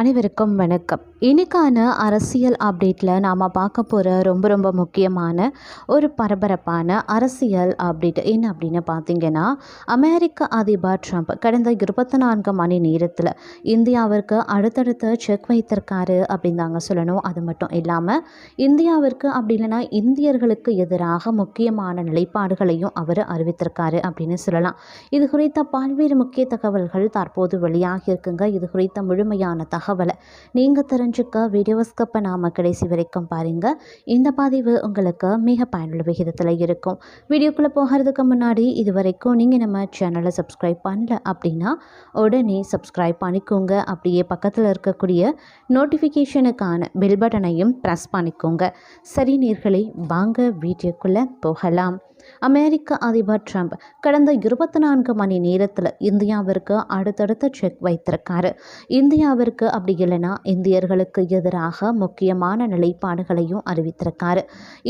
அனைவருக்கும் வணக்கம். இன்னைக்கான அரசியல் அப்டேட்டில் நாம் பார்க்க போகிற ரொம்ப ரொம்ப முக்கியமான ஒரு பரபரப்பான அரசியல் அப்டேட் என்ன அப்படின்னு பார்த்தீங்கன்னா அமெரிக்க அதிபர் ட்ரம்ப் கடந்த இருபத்தி நான்கு மணி நேரத்தில் இந்தியாவிற்கு அடுத்தடுத்த செக் வைத்திருக்காரு அப்படின்னு தாங்க சொல்லணும். அது மட்டும் இல்லாமல் இந்தியாவிற்கு அப்படி இல்லைன்னா இந்தியர்களுக்கு எதிராக முக்கியமான நிலைப்பாடுகளையும் அவர் அறிவித்திருக்காரு அப்படின்னு சொல்லலாம். இது குறித்த பல்வேறு முக்கிய தகவல்கள் தற்போது வெளியாகி இருக்குங்க. இது குறித்த முழுமையான தகவல் நீங்கள் தெரிஞ்சுக்க வீடியோ ஸ்கப்பை நாம் கடைசி வரைக்கும் பாருங்கள் இந்த பதிவு உங்களுக்கு மிக பயனுள்ள விகிதத்தில் இருக்கும். வீடியோக்குள்ளே போகிறதுக்கு முன்னாடி இது வரைக்கும் நீங்கள் நம்ம சேனலை சப்ஸ்கிரைப் பண்ணல அப்படின்னா உடனே சப்ஸ்கிரைப் பண்ணிக்கோங்க. அப்படியே பக்கத்தில் இருக்கக்கூடிய நோட்டிஃபிகேஷனுக்கான பெல் பட்டனையும் ப்ரெஸ் பண்ணிக்கோங்க. சரி நீர்களை வாங்க வீடியோக்குள்ளே போகலாம். அமெரிக்க அதிபர் ட்ரம்ப் கடந்த இருபத்தி நான்கு மணி நேரத்தில் இந்தியாவிற்கு அடுத்தடுத்த செக் வைத்திருக்காரு. இந்தியாவிற்கு அப்படி இல்லைன்னா இந்தியர்களுக்கு எதிராக முக்கியமான நிலைப்பாடுகளையும் அறிவித்திருக்காரு.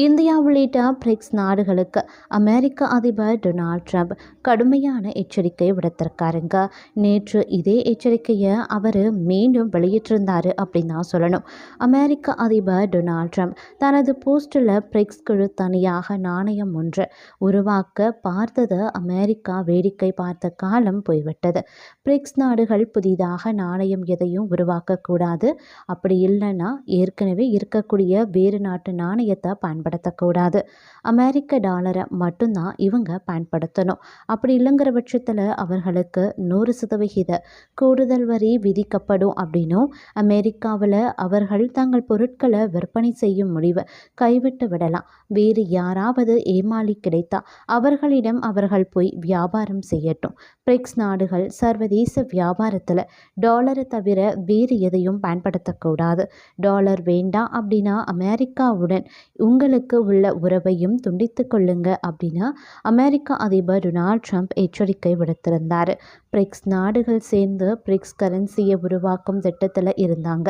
இந்தியா உள்ளிட்ட பிரிக்ஸ் நாடுகளுக்கு அமெரிக்க அதிபர் டொனால்ட் ட்ரம்ப் கடுமையான எச்சரிக்கை விடுத்திருக்காருங்க. நேற்று இதே எச்சரிக்கையை அவர் மீண்டும் வெளியிட்டிருந்தார் அப்படின்னு தான் சொல்லணும். அமெரிக்க அதிபர் டொனால்ட் ட்ரம்ப் தனது போஸ்டில் பிரிக்ஸ் குழு தனியாக நாணயம் ஒன்று உருவாக்க பார்த்ததை அமெரிக்கா வேடிக்கை பார்த்த காலம் போய்விட்டது. பிரிக்ஸ் நாடுகள் புதிதாக நாணயம் எதையும் பார்க்கக்கூடாது. அப்படி இல்லைன்னா ஏற்கனவே இருக்கக்கூடிய வேறு நாட்டு நாணயத்தை பயன்படுத்தக்கூடாது. அமெரிக்க டாலரை மட்டும்தான் இவங்க பயன்படுத்தணும். அப்படி இல்லைங்கிற பட்சத்தில் அவர்களுக்கு நூறு சதவிகித கூடுதல் வரி விதிக்கப்படும் அப்படின்னும் அமெரிக்காவில் அவர்கள் தங்கள் பொருட்களை விற்பனை செய்யும் முடிவை கைவிட்டு விடலாம். வேறு யாராவது ஏமாளி கிடைத்தா அவர்களிடம் அவர்கள் போய் வியாபாரம் செய்யட்டும். பிரிக்ஸ் நாடுகள் சர்வதேச வியாபாரத்தில் டாலரை தவிர வேறு எதையும் பயன்படுத்தக்கூடாது. டாலர் வேண்டாம் அப்படின்னா அமெரிக்காவுடன் உங்களுக்கு உள்ள உறவையும் துண்டித்து கொள்ளுங்க அப்படின்னு அமெரிக்க அதிபர் டொனால்ட் ட்ரம்ப் எச்சரிக்கை விடுத்திருந்தார். பிரிக்ஸ் நாடுகள் சேர்ந்து பிரிக்ஸ் கரன்சியை உருவாக்கும் திட்டத்தில் இருந்தாங்க.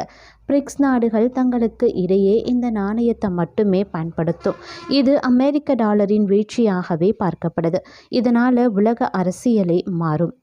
பிரிக்ஸ் நாடுகள் தங்களுக்கு இடையே இந்த நாணயத்தை மட்டுமே பயன்படுத்தும். இது அமெரிக்க டாலரின் வீழ்ச்சியாகவே பார்க்கப்படுது. இதனால் உலக அரசியலே மாறும்.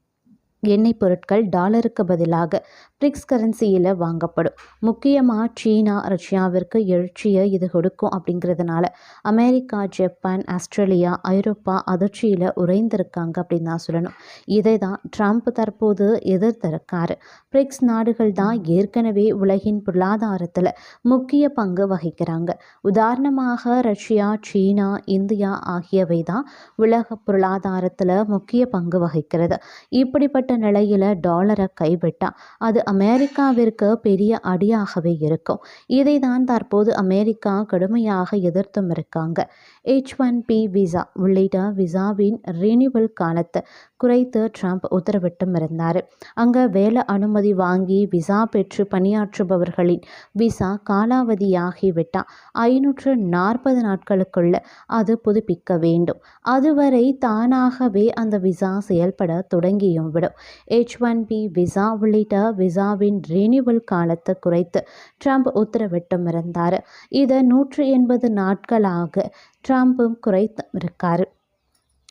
எண்ணெய் பொருட்கள் டாலருக்கு பதிலாக பிரிக்ஸ் கரன்சியில் வாங்கப்படும். முக்கியமாக சீனா ரஷ்யாவிற்கு எழுச்சியை இது கொடுக்கும் அப்படிங்கிறதுனால அமெரிக்கா ஜப்பான் ஆஸ்திரேலியா ஐரோப்பா அதிர்ச்சியில் உறைந்திருக்காங்க அப்படின்னு தான் சொல்லணும். இதை தான் ட்ரம்ப் தற்போது எதிர்த்திருக்காரு. பிரிக்ஸ் நாடுகள் தான் ஏற்கனவே உலகின் பொருளாதாரத்தில் முக்கிய பங்கு வகிக்கிறாங்க. உதாரணமாக ரஷ்யா சீனா இந்தியா ஆகியவை தான் உலக பொருளாதாரத்தில் முக்கிய பங்கு வகிக்கிறது. இப்படிப்பட்ட நிலையில் டாலரை கைவிட்டால் அது அமெரிக்காவிற்கு பெரிய அடியாகவே இருக்கும். இதை தான் தற்போது அமெரிக்கா கடுமையாக எதிர்த்தும் இருக்காங்க. ஹெச் ஒன் பி விசா உள்ளிட்ட விசாவின் ரினிவல் காலத்து குறைத்து ட்ரம்ப் உத்தரவிட்டும் இருந்தார் அங்கே வேலை அனுமதி வாங்கி விசா பெற்று பணியாற்றுபவர்களின் விசா காலாவதியாகிவிட்டால் ஐநூற்று நாற்பது நாட்களுக்குள்ள அது புதுப்பிக்க வேண்டும். அதுவரை தானாகவே அந்த விசா செயல்பட தொடங்கியும் விடும். ஹெச் ஒன் பி விசா உள்ளிட்ட விசாவின் ரினிவல் காலத்தை குறைத்து ட்ரம்ப் உத்தரவிட்டும் இருந்தார் இதை நூற்று எண்பது நாட்களாக ட்ரம்ப்பும் குறைத்து இருக்கார்.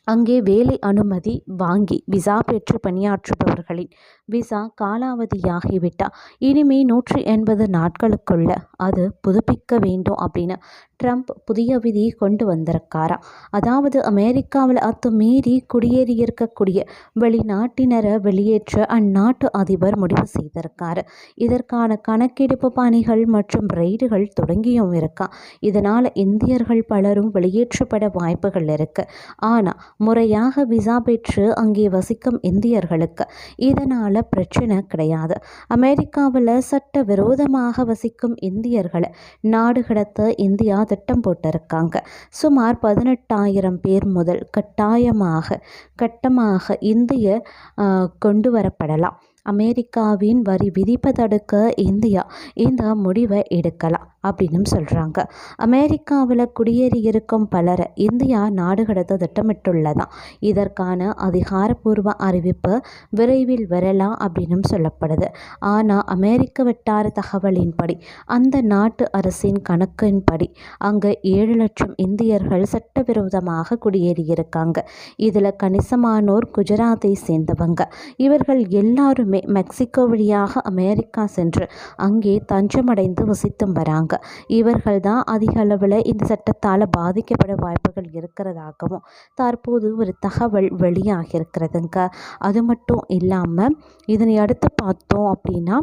அங்கே வேலை அனுமதி வாங்கி விசா பெற்று பணியாற்றுபவர்களின் விசா காலாவதியாகிவிட்டால் இனிமே நூற்றி எண்பது நாட்களுக்குள்ள அது புதுப்பிக்க வேண்டும் அப்படின்னு ட்ரம்ப் புதிய விதி கொண்டு வந்திருக்காரா. அதாவது அமெரிக்காவில் அத்துமீறி குடியேறியிருக்கக்கூடிய வெளிநாட்டினரை வெளியேற்ற அந்நாட்டு அதிபர் முடிவு செய்திருக்காரு. இதற்கான கணக்கெடுப்பு பணிகள் மற்றும் ரெய்டுகள் தொடங்கியும் இருக்கா. இதனால் இந்தியர்கள் பலரும் வெளியேற்றப்பட வாய்ப்புகள் இருக்கு. ஆனால் முறையாக விசா பெற்று அங்கே வசிக்கும் இந்தியர்களுக்கு இதனால் பிரச்சனை கிடையாது. அமெரிக்காவில் சட்ட விரோதமாக வசிக்கும் இந்தியர்களை நாடு கடத்த இந்தியா திட்டம் போட்டிருக்காங்க. சுமார் பதினெட்டாயிரம் பேர் முதல் கட்டாயமாக கட்டமாக இந்திய கொண்டு வரப்படலாம் அமெரிக்காவின் வரி விதிப்பை தடுக்க இந்தியா இந்த முடிவை எடுக்கலாம். அப்படின்னு சொல்கிறாங்க அமெரிக்காவில் குடியேறியிருக்கும் பலரை இந்தியா நாடு கடத்த திட்டமிட்டுள்ளதாம். இதற்கான அதிகாரப்பூர்வ அறிவிப்பு விரைவில் வரலாம் அப்படின்னு சொல்லப்படுது. ஆனால் அமெரிக்க வட்டார தகவலின்படி அந்த நாட்டு அரசின் கணக்கின்படி அங்கே ஏழு லட்சம் இந்தியர்கள் சட்டவிரோதமாக குடியேறியிருக்காங்க. இதில் கணிசமானோர் குஜராத்தை சேர்ந்தவங்க. இவர்கள் எல்லாருமே எல்லாருமே மெக்சிகோ வழியாக அமெரிக்கா சென்று அங்கே தஞ்சமடைந்து வசித்தும் வராங்க. இவர்கள் தான் அதிக அளவில் இந்த சட்டத்தால் பாதிக்கப்பட வாய்ப்புகள் இருக்கிறதாகவும் தற்போது ஒரு தகவல் வெளியாகியிருக்கிறதுங்க. அது மட்டும் இல்லாமல் இதனை அடுத்து பார்த்தோம் அப்படின்னா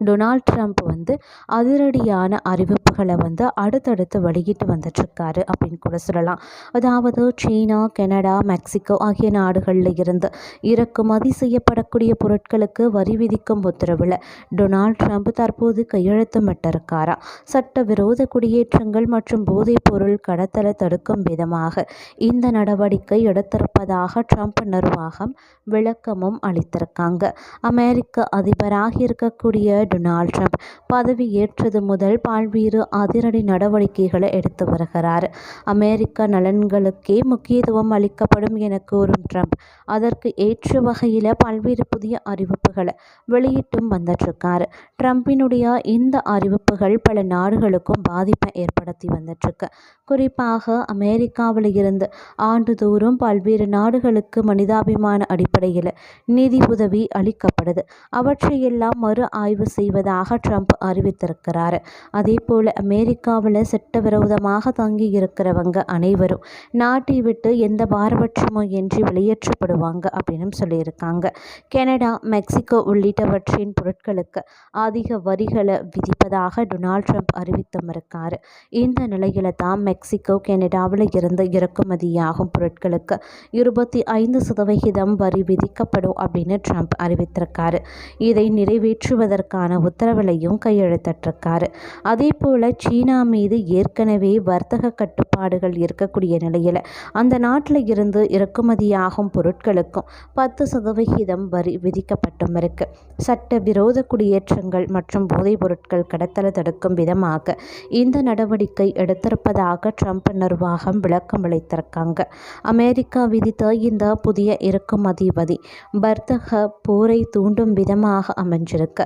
டொனால்ட் ட்ரம்ப் வந்து அதிரடியான அறிவிப்புகளை வந்து அடுத்தடுத்து வெளியிட்டு வந்துட்டுருக்காரு அப்படின்னு கூட சொல்லலாம். அதாவது சீனா கனடா மெக்சிகோ ஆகிய நாடுகளில் இருந்து இறக்குமதி செய்யப்படக்கூடிய பொருட்களுக்கு வரி விதிக்கும் உத்தரவில் டொனால்ட் ட்ரம்ப் தற்போது கையெழுத்தமிட்டிருக்காரா? சட்டவிரோத குடியேற்றங்கள் மற்றும் போதைப் பொருள் கடத்தலை தடுக்கும் விதமாக இந்த நடவடிக்கை எடுத்திருப்பதாக ட்ரம்ப் நிர்வாகம் விளக்கமும் அளித்திருக்காங்க. அமெரிக்க அதிபராக இருக்கக்கூடிய டொனால்ட் ட்ரம்ப் பதவி ஏற்றது முதல் பல்வேறு அதிரடி நடவடிக்கைகளை எடுத்து வருகிறார். அமெரிக்க நலன்களுக்கே முக்கியத்துவம் அளிக்கப்படும் என கூறும் ட்ரம்ப் அதற்கு ஏற்ற வகையில் பல்வேறு புதிய அறிவிப்புகளை வெளியிட்டும் வந்துட்டுருக்கார். ட்ரம்பினுடைய இந்த அறிவிப்புகள் பல நாடுகளுக்கும் பாதிப்பை ஏற்படுத்தி வந்துட்டுருக்கு. குறிப்பாக அமெரிக்காவில் இருந்து ஆண்டுதோறும் பல்வேறு நாடுகளுக்கு மனிதாபிமான அடிப்படையில் நிதி உதவி அளிக்கப்படுது. அவற்றையெல்லாம் மறு ஆய்வு செய்வதாக ட்ரம்ப் அறிவித்திருக்கிறார். அதே போல் அமெரிக்காவில் சட்டவிரோதமாக தங்கி இருக்கிறவங்க அனைவரும் நாட்டை விட்டு எந்த பாரபட்சமும் இன்றி வெளியேற்றப்படுவாங்க அப்படின்னு சொல்லியிருக்காங்க. கனடா மெக்சிகோ உள்ளிட்டவற்றின் பொருட்களுக்கு அதிக வரிகளை விதிப்பதாக டொனால்ட் ட்ரம்ப் அறிவித்தும் இருக்கார். இந்த நிலையில தான் மெக்சிகோ கனடாவில் இருந்து இறக்குமதியாகும் பொருட்களுக்கு இருபத்தி ஐந்து சதவிகிதம் வரி விதிக்கப்படும் அப்படின்னு ட்ரம்ப் அறிவித்திருக்காரு. இதை நிறைவேற்றுவதற்கான தொடர்பான உத்தரவிலையும் கையெழுத்திட்டிருக்காரு. அதே போல் சீனா மீது ஏற்கனவே வர்த்தக கட்டுப்பாடுகள் இருக்கக்கூடிய நிலையில் அந்த நாட்டில் இருந்து இறக்குமதியாகும் பொருட்களுக்கும் பத்து சதவிகிதம் வரி விதிக்கப்பட்டும் இருக்கு. சட்ட விரோத குடியேற்றங்கள் மற்றும் போதைப் பொருட்கள் கடத்தலை தடுக்கும் விதமாக இந்த நடவடிக்கை எடுத்திருப்பதாக ட்ரம்ப் நிர்வாகம் விளக்கம் அளித்திருக்காங்க. அமெரிக்கா விதித்த இந்த புதிய இறக்குமதி வரி வர்த்தக போரை தூண்டும் விதமாக அமைஞ்சிருக்கு.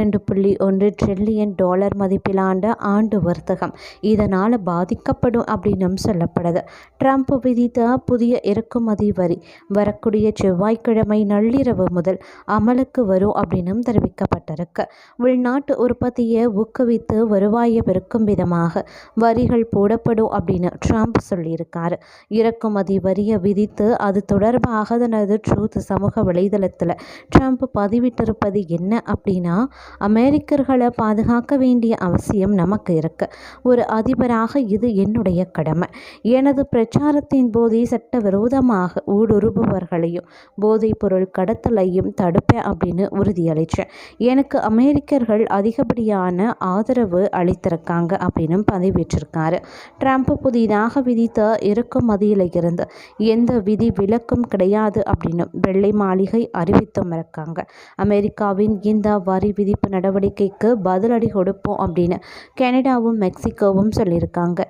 இரண்டு புள்ளி ஒன்று ட்ரில்லியன் டாலர் மதிப்பிலான ஆண்டு வர்த்தகம். இதனால் பாதிக்கப்படும் அப்படின்னு சொல்லப்படுது. ட்ரம்ப் விதித்த புதிய இறக்குமதி வரி வரக்கூடிய செவ்வாய்க்கிழமை நள்ளிரவு முதல் அமலுக்கு வரும் அப்படின்னும் தெரிவிக்கப்பட்டிருக்கு. உள்நாட்டு உற்பத்தியை ஊக்குவித்து வருவாயை பெருக்கும் விதமாக வரிகள் போடப்படும் அப்படின்னு ட்ரம்ப் சொல்லியிருக்காரு. இறக்குமதி வரியை விதித்து அது தொடர்பாக தனது ட்ரூத் சமூக வலைதளத்தில் ட்ரம்ப் பதிவிட்டிருப்பது என்ன அப்படின்னா அமெரிக்கர்களை பாதுகாக்க வேண்டிய அவசியம் நமக்கு இருக்கு. ஒரு அதிபராக இது என்னுடைய கடமை. எனது பிரச்சாரத்தின் போதே சட்டவிரோதமாக ஊடுருபவர்களையும் போதைப் பொருள் கடத்தலையும் தடுப்பேன் அப்படின்னு உறுதியளித்தேன் எனக்கு அமெரிக்கர்கள் அதிகப்படியான ஆதரவு அளித்திருக்காங்க அப்படின்னு பதிவிட்டிருக்காரு ட்ரம்ப் புதிதாக விதித்த இறக்குமதியில் இருந்து எந்த விதி விலக்கும் கிடையாது அப்படின்னு வெள்ளை மாளிகை அறிவித்தும் இருக்காங்க. அமெரிக்காவின் இந்த வரி விதி விதிப்பு நடவடிக்கைக்கு பதிலடி கொடுப்போம் அப்படின்னு கனடாவும் மெக்சிகோவும் சொல்லியிருக்காங்க.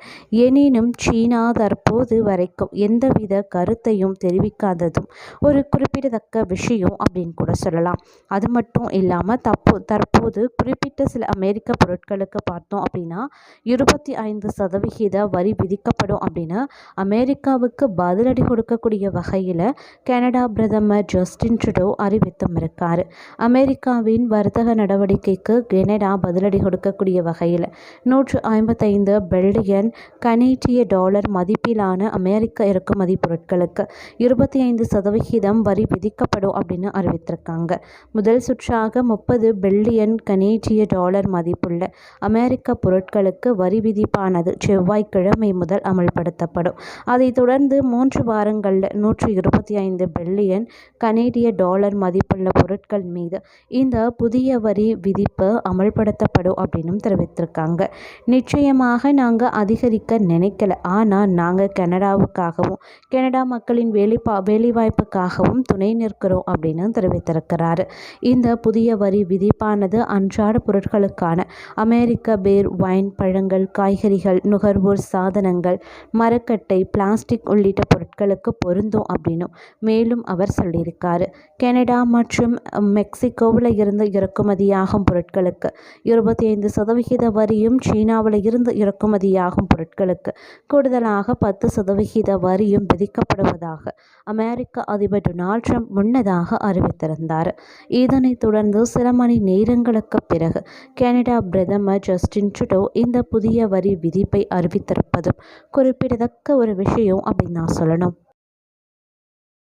எனினும் சீனா தற்போது வரைக்கும் எந்தவித கருத்தையும் தெரிவிக்காததும் ஒரு குறிப்பிடத்தக்க விஷயம் அப்படின்னு கூட சொல்லலாம். அது மட்டும் இல்லாமல் தப்போ தற்போது குறிப்பிட்ட சில அமெரிக்க பொருட்களுக்கு பார்த்தோம் அப்படின்னா இருபத்தி ஐந்து சதவிகித வரி விதிக்கப்படும் அப்படின்னு அமெரிக்காவுக்கு பதிலடி கொடுக்கக்கூடிய வகையில் கனடா பிரதமர் ஜஸ்டின் ட்ருடோ அறிவித்தும் இருக்கார். அமெரிக்காவின் வர்த்தக நடவடிக்கைக்கு கெனடா பதிலடி கொடுக்கக்கூடிய வகையில் நூற்று ஐம்பத்தைந்து பில்லியன் கனேடிய டாலர் மதிப்பிலான அமெரிக்க இறக்குமதி பொருட்களுக்கு இருபத்தி ஐந்து சதவிகிதம் வரி விதிக்கப்படும் அப்படின்னு அறிவித்திருக்காங்க. முதல் சுற்றாக முப்பது பில்லியன் கனேடிய டாலர் மதிப்புள்ள அமெரிக்க பொருட்களுக்கு வரி விதிப்பானது செவ்வாய்க்கிழமை முதல் அமல்படுத்தப்படும். அதைத் தொடர்ந்து மூன்று வாரங்களில் நூற்று இருபத்தி ஐந்து பில்லியன் கனேடிய டாலர் மதிப்புள்ள பொருட்கள் மீது இந்த புதிய வரி விதிப்பு அமல்படுத்தப்படும் அப்படின்னு தெரிவித்திருக்காங்க. நிச்சயமாக நாங்கள் அதிகரிக்க நினைக்கல. ஆனால் நாங்கள் கனடாவுக்காகவும் கனடா மக்களின் வேலைப்பா வேலைவாய்ப்புக்காகவும் துணை நிற்கிறோம் அப்படின்னு தெரிவித்திருக்கிறாரு. இந்த புதிய வரி விதிப்பானது அன்றாட பொருட்களுக்கான அமெரிக்க பேர் வைன் பழங்கள் காய்கறிகள் நுகர்வோர் சாதனங்கள் மரக்கட்டை பிளாஸ்டிக் உள்ளிட்ட பொருட்களுக்கு பொருந்தும் அப்படின்னும் மேலும் அவர் சொல்லியிருக்காரு. கனடா மற்றும் மெக்சிகோவில் இருந்து இறக்குமதி இறக்குமதியாகும் பொருட்களுக்கு. இருபத்தி ஐந்து சதவிகித வரியும் சீனாவில் இருந்து இறக்குமதியாகும் பொருட்களுக்கு. கூடுதலாக பத்து சதவிகித வரியும் விதிக்கப்படுவதாக அமெரிக்க அதிபர் டொனால்ட் ட்ரம்ப் முன்னதாக அறிவித்திருந்தார். இதனைத் தொடர்ந்து சில மணி நேரங்களுக்கு பிறகு கனடா பிரதமர் ஜஸ்டின் ட்ருடோ இந்த புதிய வரி விதிப்பை அறிவித்திருப்பதும் குறிப்பிடத்தக்க ஒரு விஷயம் அப்படின்னு நான் சொல்லணும்.